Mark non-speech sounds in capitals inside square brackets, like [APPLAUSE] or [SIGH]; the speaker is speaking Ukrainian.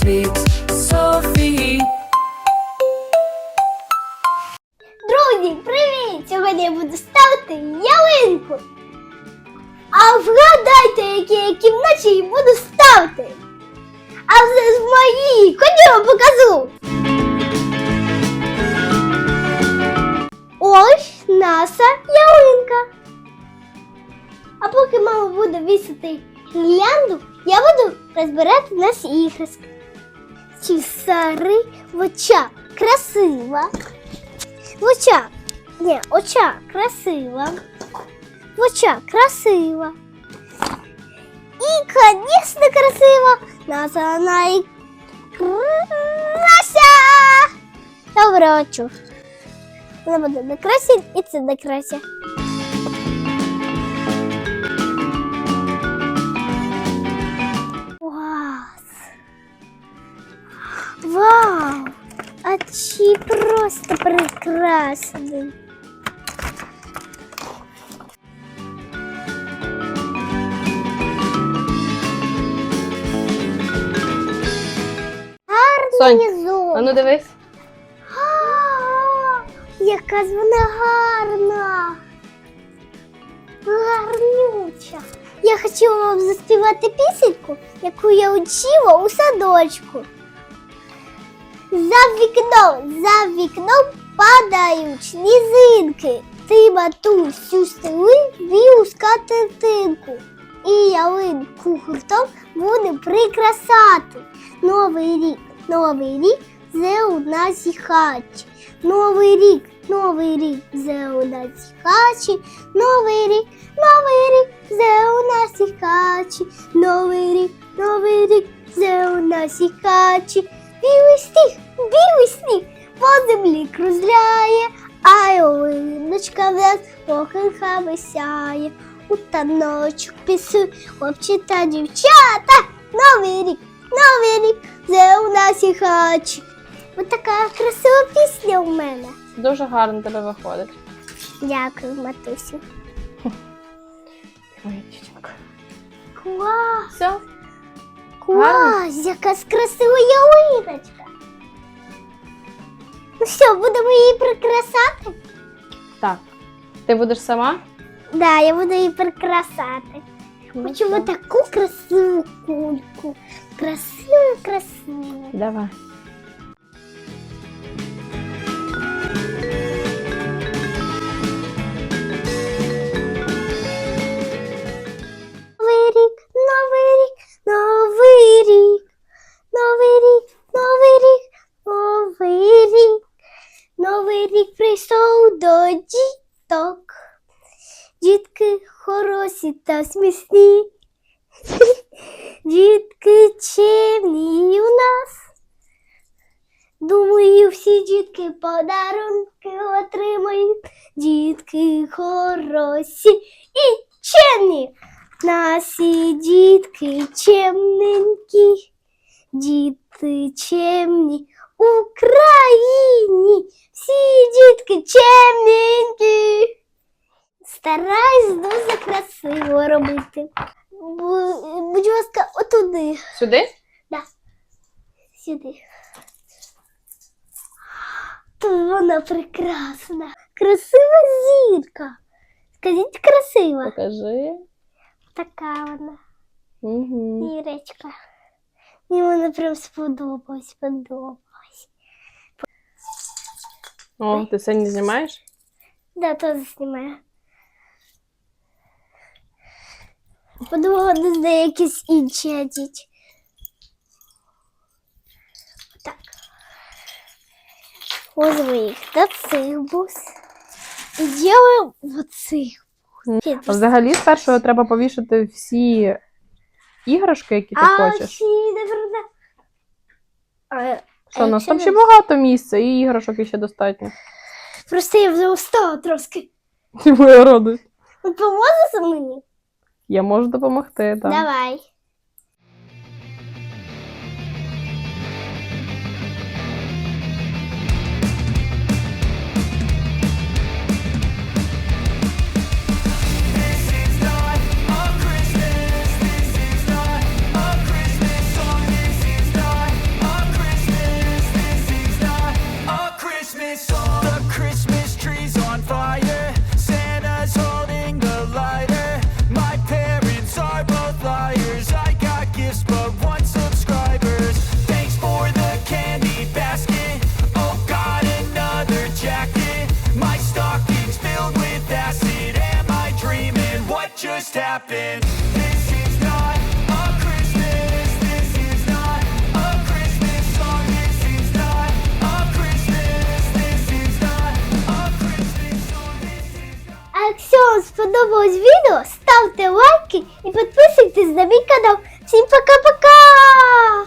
світ Софії. Друзі, привіт! Сьогодні я буду ставити ялинку. А вгадайте, які я кімнаті буду ставити. А це ж мої. Ходімо покажу. Ось наша ялинка. А поки мама буде вісити гірлянду, я буду розбирати наші іграшки. Чисари в очах. Красиво. В очах. Не, очах красиво. В очах красиво. И, конечно, красиво. Наша найкрася. Добре, очу. Вона буде накрасить і це накрася. Клас. Вау! А чи просто прекрасний. Гарний зон. А ну дивись. А, Яка ж вона гарна. Гарнюча. Я хочу вам заспівати пісеньку, яку я учила у садочку. За вікном, за вікном падають сніжинки. Ти матусю стели вів скатертинку. І ялинку гуртом буде прикрасати. Новий рік, новий рік зе у нашій хаті. Новий рік, новий рік зе у нашій хаті. Новий рік, новий рік зе у нашій хаті. Новий рік, новий рік зе у нашій хаті. Білий сніг, білий сніг по землі крузляє, а ялиночка в нас похилка сяє. У таночок пісуть хлопці та дівчата. Новий рік, новий рік, це у нас і хаті. Ось така красива пісня у мене. Дуже гарно тебе виходить. Дякую, матусю. Моя дівчинка. Клас! Все. Клас! Яка красива що, будемо її прикрасати? Так. Ти будеш сама? Да, я буду її прикрасати. Хочу Хочемо все. таку красиву кульку. Красиву, красиву. Давай. рік прийшов до діток. Дітки хороші та смішні. [LAUGHS] Дітки чемні у нас. Думаю, всі дітки подарунки отримають. Дітки хороші і чемні. Наші дітки чемненькі, діти чемні в Україні. Всі дітки чемненькі. Стараюсь дуже красиво робити. Будь ласка, отуди. Сюди? Да. Сюди. Тут вона прекрасна. Красива зірка. Скажіть красива. Покажи. Така вона. Угу. Ірочка. Мені вона прям сподобалась, сподобалась. О, ти не знімаєш? Да, теж знімаю. Подумала, знаю, якісь інші одіть. Так. Возьму їх до цих бус. І делаем вот цих. А взагалі спершу треба повішати всі іграшки, які ти А хочеш. всі, наверное, а, Що, у нас там ще багато місця, і іграшок іще достатньо. Просто я вже устала трошки. Ти моя радость. Ви поможете мені? Я можу допомогти, так. Давай. А якщо вам сподобалось відео, ставте лайки і підписуйтесь на мій канал. Всім пока-пока!